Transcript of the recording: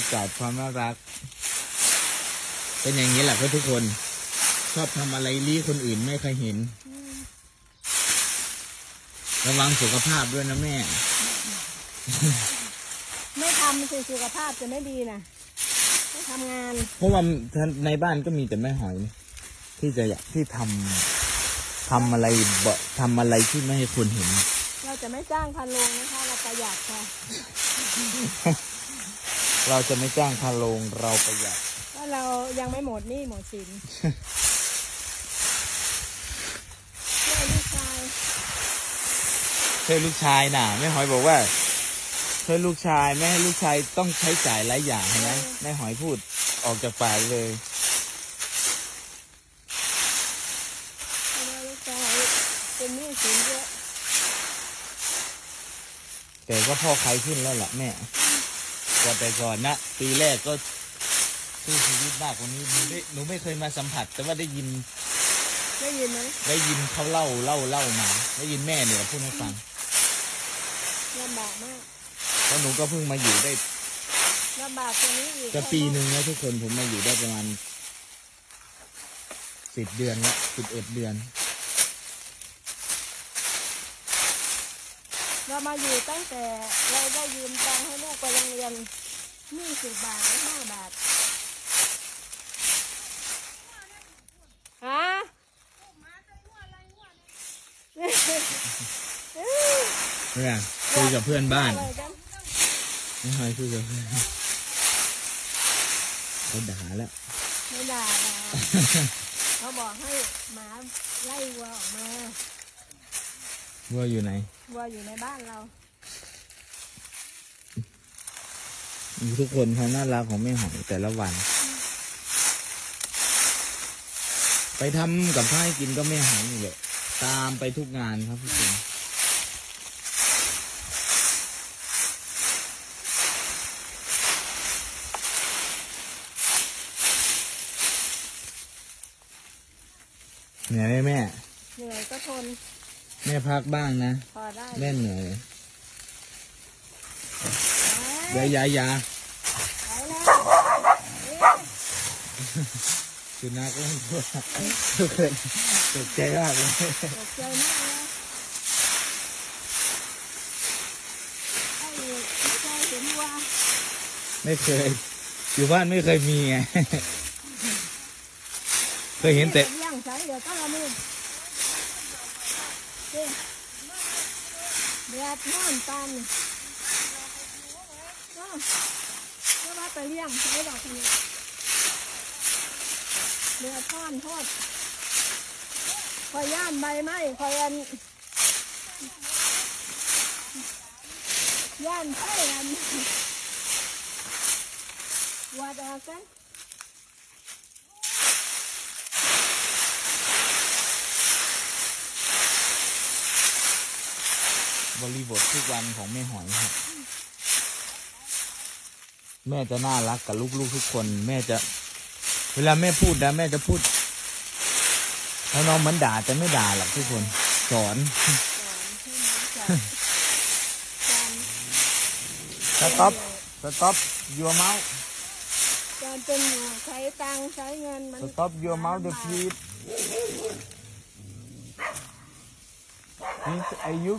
ากาศความน่ารัก เป็นอย่างนี้แหละเพื่อนทุกคน ชอบทำอะไรลี้คนอื่นไม่เคยเห็น ระวังสุขภาพด้วยนะแม่ ไม่ทำคือสุขภาพจะไม่ดีนะไม่ทำงาน เพราะว่าในบ้านก็มีแต่แม่หอยนี่ที่จะอยากที่ทำทำอะไรบทำอะไรที่ไม่ให้คนเห็น เราจะไม่จ้างพันโรงนะคะ เราประหยัดค่ะ เราจะไม่จ้างพาโรงเราประหยัดเพราะเรายังไม่หมดหนี้หมดสินช่วยลูกชายช่วยลูกชายน่ะแม่หอยบอกว่าช่วยลูกชายไม่ให้ลูกชายต้องใช้จ่ายหลายอย่างเห็นไหมแม่หอยพูดออกจากปากเลย เพราะว่าลูกชายเป็นหนี้สินเยอะ แต่ก็พ่อใครขึ้นแล้วล่ะแม่ กว่าแต่ก่อนนะ ปีแรกก็สู้ชีวิตมากกว่านี้หนูได้หนูไม่เคยมาสัมผัส แต่ว่าได้ยินได้ยินไหมได้ยินเขาเล่าเล่าเล่ามา ได้ยินแม่เนี่ยพูดให้ฟังลำบากมากเพราะหนูก็เพิ่งมาอยู่ได้ลำบากกว่านี้อีกจะปีหนึ่งแล้วทุกคนผมมาอยู่ได้ประมาณสิบเดือนละสิบเอ็ดเดือน เรามาอยู่ตั้งแต่เราได้ยืมตังค์ให้ลู กไปโรงเรียนยี่สิบบาทหรือห้าบาทฮะเนี่ยคุยกับเพื่อนบ้านอะไรกันไม่เคยคุยกับเพื่อนเขาด่าแล้วไม่ด่าเราเขาบอกให้หมาไล่วัวออกมาว่าอยู่ไหนวัวอยู่ในบ้านเรา ทุกคนเขาน่ารักของแม่หอยแต่ละวัน ไปทำกับข้าวให้กินก็แม่หอยนี่แหละตามไปทุกงานครับทุกคนเหนื่อยไหมแม่ เหนื่อยก็ทน แม่พักบ้างนะ พอได้ แม่เหนื่อยไปยายายา แล้ว สุนัขเล่นตัวทุกคนตกใจมากเลยตกใจมากเลยไอ้ไม่เคยเห็นวัวไม่เคย อยู่บ้านไม่เคยมีไงเคยเห็นแต่เลี้ยงใช้เดี๋ยวก็ละมือเดือดน้อนปันก็ว่าไปเลี้ยงใช้ดอกนี้ เดือดท่อนโทษคอยย่านใบไม้คอยอันย่านไผ่อันวัดออกกันบริบททุกวันของแม่หอยครับ แม่จะน่ารักกับลูกๆทุกคน แม่จะ เวลาแม่พูดนะแม่จะพูดแล้วน้องเหมันด่าแต่ไม่ด่าหรอกทุกคน สอนสต็อปสต็อป your mouth การเป็นอยู่ใช้ตังค์ใช้เงินมัน stop your mouth the feet this are you